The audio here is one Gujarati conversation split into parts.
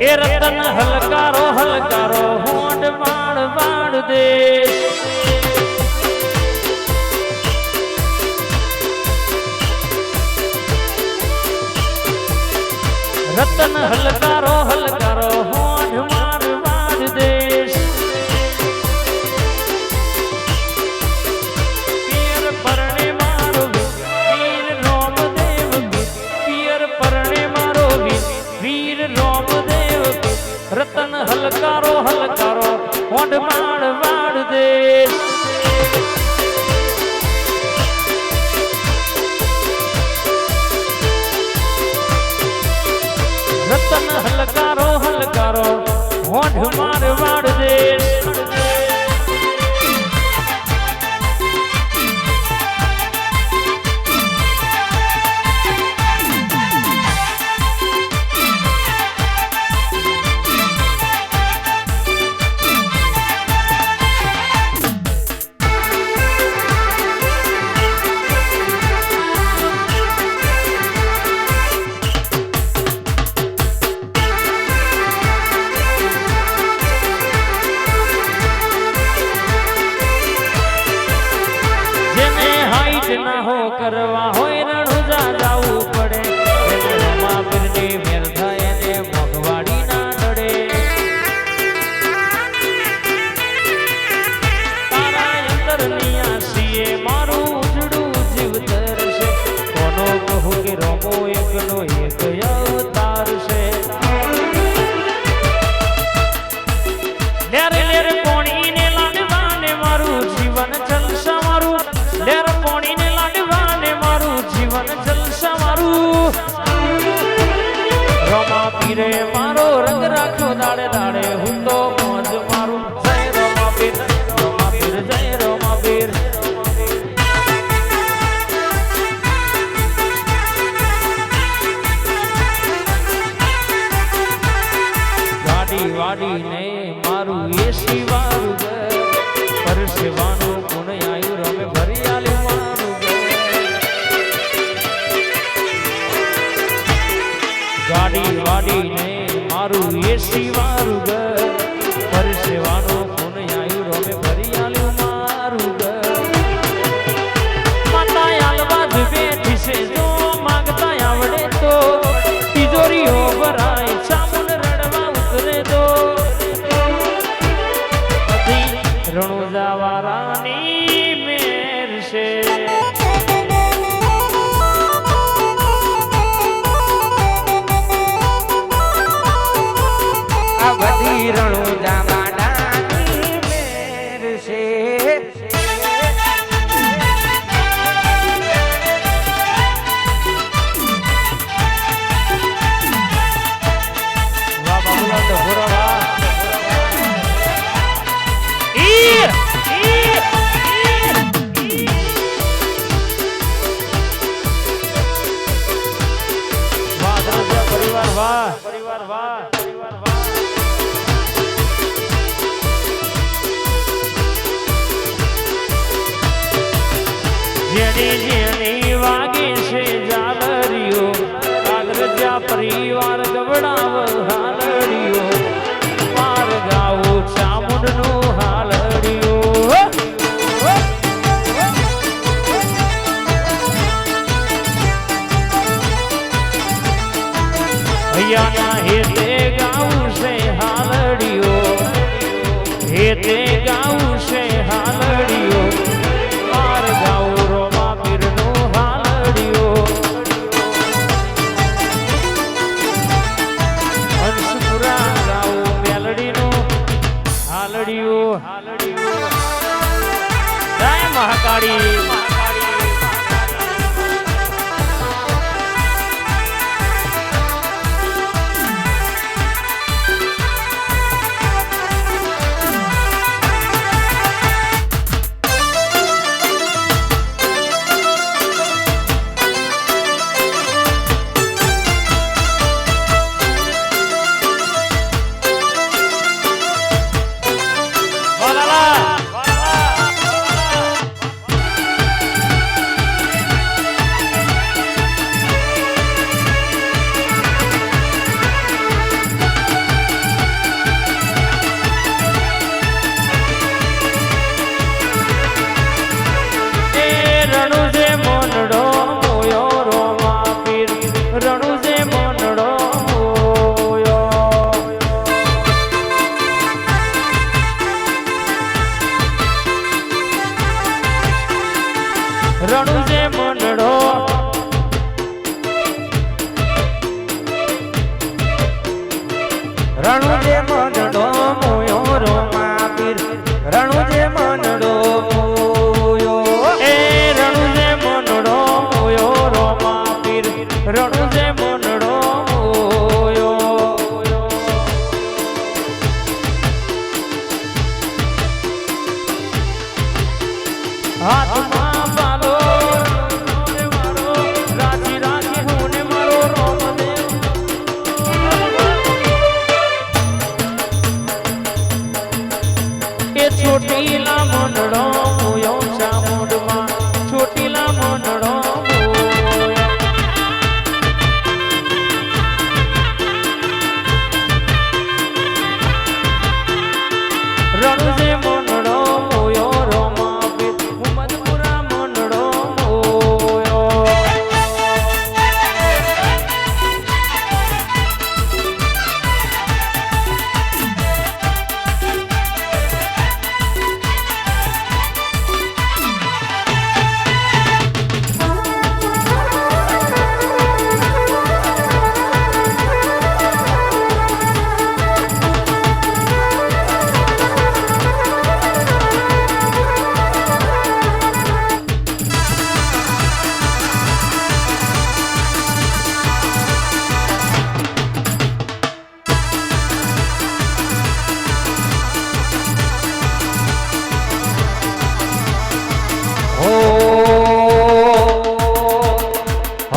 એ રતન હલકારો હલકારો હોંડ વાણ વાણ દે. રતન હલકારો હલકારો મારવા કાઢીને મારું એ શિવાનું પર શિવાનું ગુણ આવ્યું રમે ભરી આલે મારું ગાડી મારું એ શિવાનું પર શિવાનું ગુણ આવ્યું રમે ભરી આલે પરિવાર ગવડાવ હાલ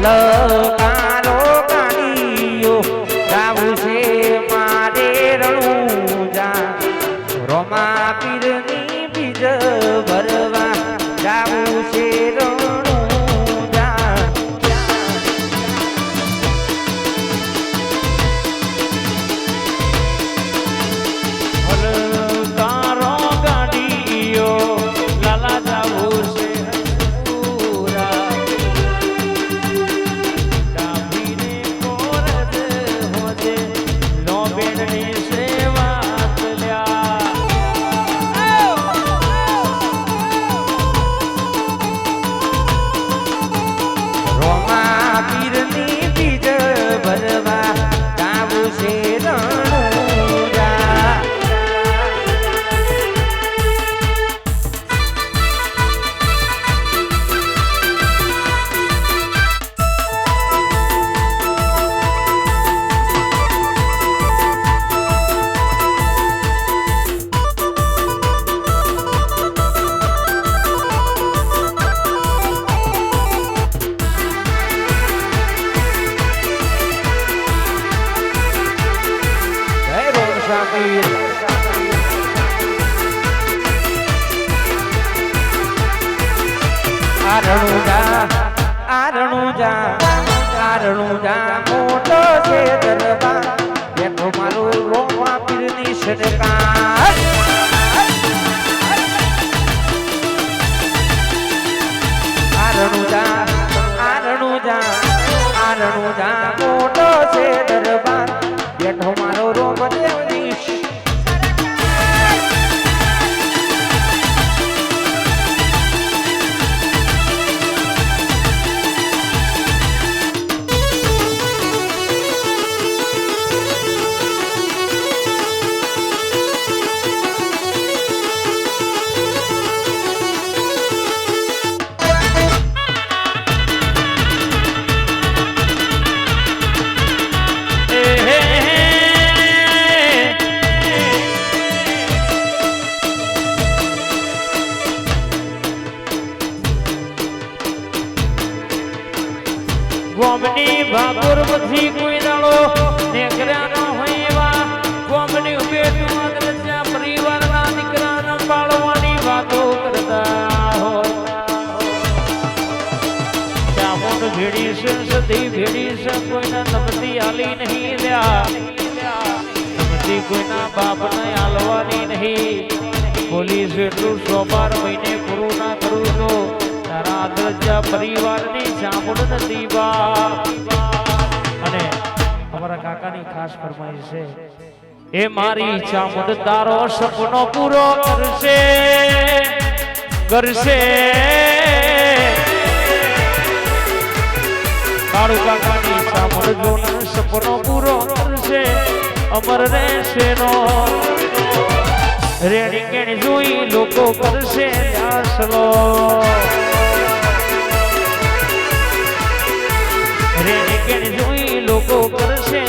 love. આરણુજા આરણુજા આરણુજા, મોટો છે દરબાર. બેઠો મારો ગોવા પીરની આરણુજા આરણુજા આરણુજા, મોટો છે દરબાર. એટલું સોમવાર મહિને ગુરુ ના કરું તો તારા આદરજા પરિવારની સાંભળ નથી અને અમારા કાકાની ખાસ ફરમાઈશ છે, એ મારી ચામુંડ તારો સપનો પૂરો કરશે કરશે. કાળુ કાકાની ચામુંડ જોના સપનો પૂરો કરશે, અમર રહેશે નો રેણી કેણી જોઈ લોકો કરશે દાસલો. રેણી કેણી જોઈ લોકો કરશે